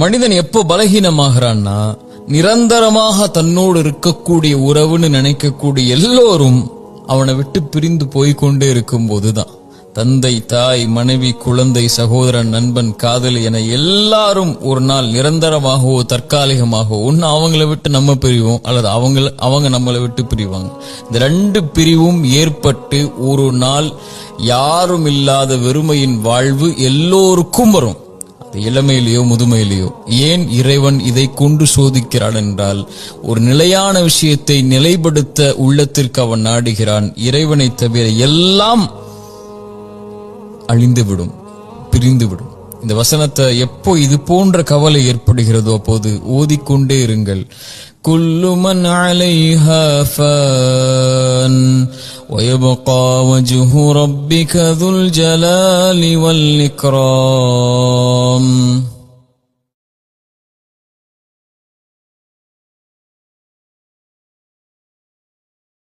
மனிதன் எப்போ பலகீனமாகிறான்னா நிரந்தரமாக தன்னோடு இருக்கக்கூடிய உறவுன்னு நினைக்கக்கூடிய எல்லோரும் அவனை விட்டு பிரிந்து போய்க்கொண்டே இருக்கும் போதுதான் தந்தை தாய் மனைவி குழந்தை சகோதரன் நண்பன் காதலி என எல்லாரும் ஒரு நாள் நிரந்தரமாகவோ தற்காலிகமாகவோ ஒன்று அவங்கள விட்டு நம்ம பிரிவோம் அல்லது அவங்க அவங்க நம்மளை விட்டு பிரிவாங்க. இந்த ரெண்டு பிரிவும் ஏற்பட்டு ஒரு நாள் யாரும் இல்லாத வெறுமையின் வாழ்வு எல்லோருக்கும் வரும். இளமையிலேயோ முதுமையிலேயோ ஏன் இறைவன் இதை கொண்டு சோதிக்கிறான் என்றால் ஒரு நிலையான விஷயத்தை நிலைப்படுத்த உள்ளத்திற்கு அவன் நாடுகிறான் இறைவனை தவிர எல்லாம் அழிந்துவிடும் பிரிந்துவிடும் இந்த வசனத்தை எப்போ இது போன்ற கவலை ஏற்படுகிறதோ அப்போது ஓதிக்கொண்டே இருங்கள் குல்லு மன் அலைஹா ஃபன் ويبقى وجه ربك ذو الجلال والإكرام